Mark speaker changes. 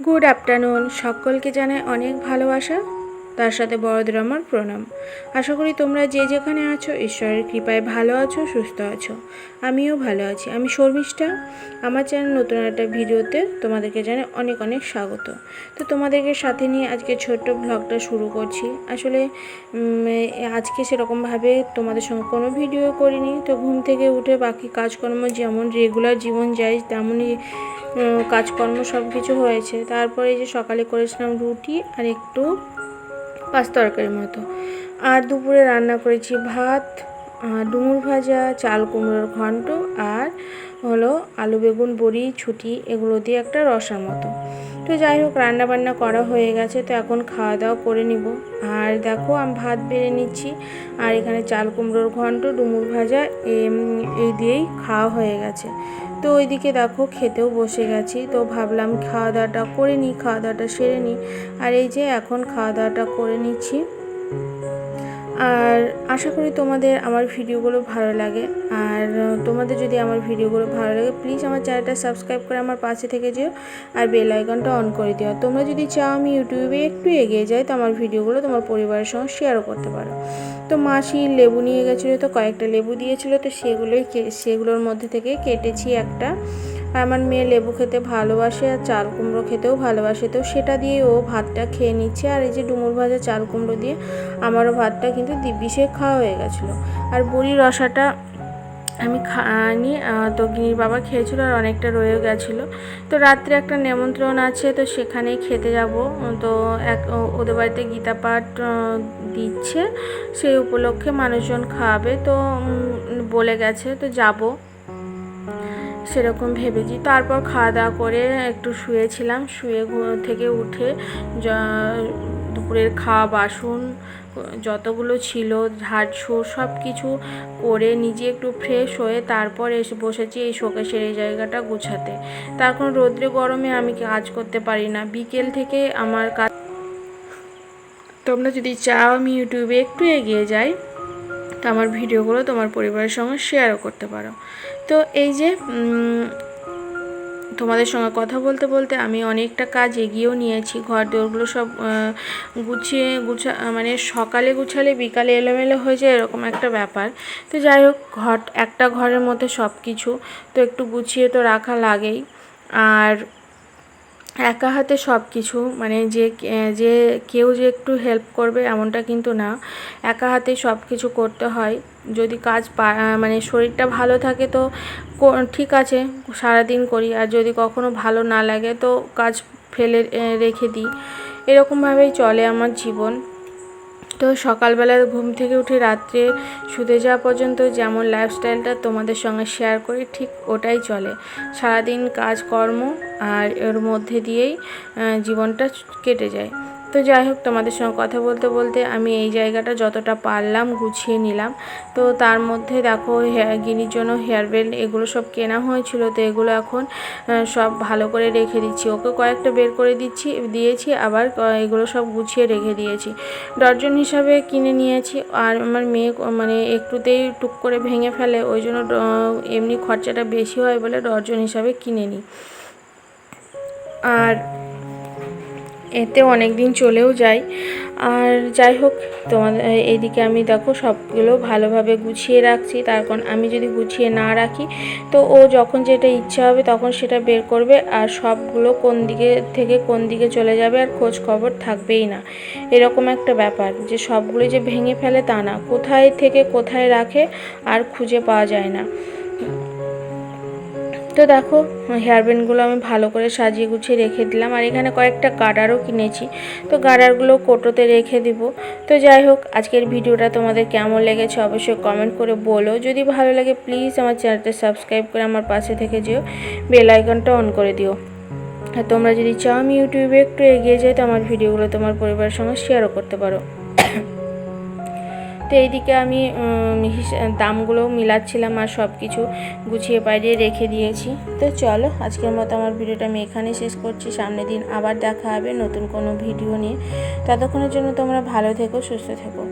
Speaker 1: Good afternoon সকলকে জানাই অনেক ভালোবাসা। তার সাথে বড়দের আমার প্রণাম। আশা করি তোমরা যে যেখানে আছো, ঈশ্বরের কৃপায় ভালো আছো, সুস্থ আছো। আমিও ভালো আছি। আমি শর্মিষ্ঠা। আমার চ্যানেল নতুন একটা ভিডিওতে তোমাদেরকে জানাই অনেক অনেক স্বাগত। তো তোমাদেরকে সাথে নিয়ে আজকে ছোট্ট ব্লগটা শুরু করছি। আসলে আজকে সেরকমভাবে তোমাদের সঙ্গে কোনো ভিডিও করিনি। তো ঘুম থেকে উঠে বাকি কাজকর্ম যেমন রেগুলার জীবন যায়, তেমনই কাজকর্ম সব কিছু হয়েছে। তারপরে যে সকালে করেছিলাম রুটি আর একটু পাঁচ তরকারির মতো। আর দুপুরে রান্না করেছি ভাত ডুমুর ভাজা চাল কুমড়োর ঘন্ট আর হলো আলু, বেগুন, বড়ি, ছুটি, এগুলো দিয়ে একটা রসার মতো। তো যাই হোক রান্না বান্না করা হয়ে গেছে, তো এখন খাওয়া দাওয়া করে নিব। আর দেখো, আমি ভাত বেড়ে নিচ্ছি। আর এখানে চাল কুমড়োর ঘন্ট, ডুমুর ভাজা এই দিয়েই খাওয়া হয়ে গেছে। তো ওইদিকে দেখো, খেতেও বসে গেছি। তো ভাবলাম খাওয়া দাওয়াটা করে নিই খাওয়া দাওয়াটা সেরে নিই। আর এই যে এখন খাওয়া দাওয়াটা করে নিচ্ছি। আর আশা করি তোমাদের আমার ভিডিওগুলো ভালো লাগে। আর তোমাদের যদি আমার ভিডিওগুলো ভালো লাগে প্লিজ আমার চ্যানেলটা সাবস্ক্রাইব করে আমার পাশে থেকে যেও আর বেল আইকনটা অন করে দিও। তোমরা যদি চাও আমি ইউটিউবে একটু এগিয়ে যাই, তো আমার ভিডিওগুলো তোমার পরিবারের সঙ্গে শেয়ারও করতে পারো। তো মাসি লেবু নিয়ে গেছিল, তো কয়েকটা লেবু দিয়েছিলো, তো সেগুলোই সেগুলোর মধ্যে থেকে কেটেছি একটা। আর আমার মেয়ে লেবু খেতে ভালোবাসে আর চাল কুমড়ো খেতেও ভালোবাসে, তো সেটা দিয়ে ও ভাতটা খেয়ে নিচ্ছে। আর এই যে ডুমুর ভাজা চাল কুমড়ো দিয়ে আমারও ভাতটা কিন্তু দিব্যি সে খাওয়া হয়ে গেছিল। আর বড়ির রসাটা আমি খাইনি তো গিনির বাবা খেয়েছিল আর অনেকটা রয়েও গেছিল। তো রাত্রে একটা নেমন্ত্রণ আছে, তো সেখানেই খেতে যাব। তো এক ওদের বাড়িতে গীতা পাঠ দিচ্ছে। সেই উপলক্ষে মানুষজন খাওয়াবে তো বলে গেছে, তো যাব। সেরকম ভেবেছি। তারপর খাওয়া দাওয়া করে একটু শুয়েছিলাম। শুয়ে থেকে উঠে দুপুরের খাওয়া, বাসন, যতগুলো ছিল ঝাড়ঝুড় সব কিছু করে নিজে একটু ফ্রেশ হয়ে তারপর এসে বসেছি এই শোকেশের এই জায়গাটা গুছাতে। তার কোনো রৌদ্রে গরমে আমি কাজ করতে পারি না। বিকেল থেকে আমার কাজ তোমরা যদি চাও আমি ইউটিউবে একটু এগিয়ে যাই। তো আমার ভিডিওগুলো তোমার পরিবারের সঙ্গে শেয়ারও করতে পারো। তো এই যে তোমাদের সঙ্গে কথা বলতে বলতে আমি অনেকটা কাজ এগিয়েও নিয়েছি। ঘর দোরগুলো সব গুছিয়ে, গুছা মানে সকালে গুছালে বিকালে এলোমেলো হয়ে যায় এরকম একটা ব্যাপার। তো যাই হোক ঘর একটা ঘরের মধ্যে সব কিছু তো একটু গুছিয়ে তো রাখা লাগেই। আর একা হাতে সব কিছু মানে যে যে কেউ যে একটু হেল্প করবে এমনটা কিন্তু না। একা হাতে সব কিছু করতে হয়। যদি কাজ মানে শরীরটা ভালো থাকে তো ঠিক আছে, সারাদিন করি। আর যদি কখনো ভালো না লাগে তো কাজ ফেলে রেখে দিই। এরকমভাবেই চলে আমার জীবন। তো সকালবেলা ঘুম থেকে উঠে রাত্রে শুতে যাওয়া পর্যন্ত যেমন লাইফস্টাইলটা তোমাদের সঙ্গে শেয়ার করি, ঠিক ওটাই চলে। সারাদিন কাজকর্ম আর এর মধ্যে দিয়েই জীবনটা কেটে যায়। তো যাই হোক, তোমাদের সঙ্গে কথা বলতে বলতে আমি এই জায়গাটা যতটা পারলাম গুছিয়ে নিলাম। তো তার মধ্যে দেখো, হেয়ার গিনির জন্য হেয়ার বেল্ট এগুলো সব কেনা হয়েছিল। তো এগুলো এখন সব ভালো করে রেখে দিচ্ছি। ওকে কয়েকটা বের করে দিচ্ছি, দিয়েছি, আবার এগুলো সব গুছিয়ে রেখে দিয়েছি। ডর্জন হিসাবে কিনে নিয়েছি। আর আমার মেয়ে মানে একটুতেই টুক করে ভেঙে ফেলে, ওই জন্য এমনি খরচাটা বেশি হয় বলে ডর্জন হিসাবে কিনে নিই। আর এতে অনেক দিন চলেও যায়। আর যাই হোক, তোমাদের এদিকে আমি দেখো সবগুলো ভালোভাবে গুছিয়ে রাখছি। তার কারণ আমি যদি গুছিয়ে না রাখি, তো ও যখন যেটা ইচ্ছা হবে তখন সেটা বের করবে আর সবগুলো কোন দিকে থেকে কোন দিকে চলে যাবে আর খোঁজ খবর থাকবেই না। এরকম একটা ব্যাপার যে সবগুলো যে ভেঙে ফেলে তা না। কোথায় থেকে কোথায় রাখে আর খুঁজে পাওয়া যায় না। তো দেখো হেয়ার ব্যান্ডগুলো আমি ভালো করে সাজিয়ে গুছিয়ে রেখে দিলাম। আর এখানে কয়েকটা গার্ডারও কিনেছি। তো গার্ডারগুলো কোটোতে রেখে দিব। তো যাই হোক, আজকের ভিডিওটা তোমাদের কেমন লেগেছে অবশ্যই কমেন্ট করে বলো। যদি ভালো লাগে প্লিজ আমার চ্যানেলটা সাবস্ক্রাইব করে আমার পাশে থেকে যেও। বেল আইকনটা অন করে দিও। আর তোমরা যদি চাও আমি ইউটিউবে একটু এগিয়ে যাই, তো আমার ভিডিওগুলো তোমার পরিবারের সঙ্গে শেয়ারও করতে পারো। তো এইদিকে আমি দামগুলোও দামগুলো মিলাচ্ছিলাম আর সব কিছু গুছিয়ে পাইয়ে রেখে দিয়েছি। তো চলো, আজকের মতো আমার ভিডিওটা আমি এখানে শেষ করছি। সামনের দিন আবার দেখা হবে নতুন কোনো ভিডিও নিয়ে। ততক্ষণের জন্য তোমরা ভালো থেকো, সুস্থ থেকো।